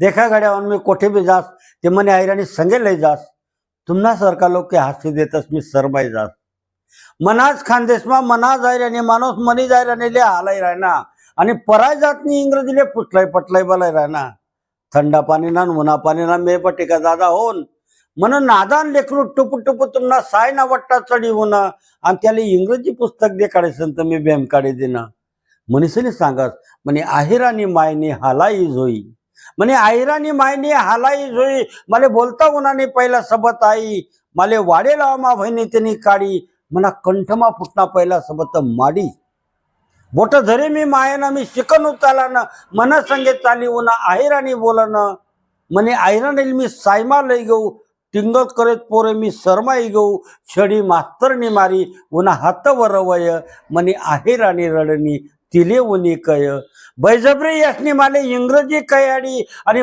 देखा गड्यावर मी कोठे बी जास ते म्हणे आयराणी संगे लय जास. तुम्हा सारखा लोक के हास्य देतस मी सरमाई जास. मनाच खानदेशमा मना जायराने माणूस मनी जायराने ले हालाय राहना आणि पराय जातनी इंग्रजीले पुटलाय पटलाय बलाय राहना थंडा पाणीना उन्हा पाणीना मे पटिका दादा होन म्हणून नादान लेखरू टुपू टुपू तुम्हाला साय ना वट्टा चढी होणं आणि त्याला इंग्रजी पुस्तक दे काढायचं तर मी बेम काढे देणं मनीषने सांगत म्हणे आहिरानी मायने हालाई जोई. म्हणे आहिरानी मायनी हालाई जोई. मला बोलता उन्हाने पहिला सबत आई? माले वाडे लावा मा बहिणी त्यांनी काढी म्हणा कंठमा फुटना पहिला सबत माडी. बोट झरे मी मायना मी शिकन उताला ना मना संगे चाली उन्हा बोला बोलन. म्हणे आहिराने मी सायमा लई घेऊ टिंगत करत पोरे मी सरमाई घेऊ छडी मास्तरनी मारी. उन्हा हात वरवय म्हणे आहिराणी रडणी तिले उनी कय. बैजबरी यासनी माले इंग्रजी कयाडी आणि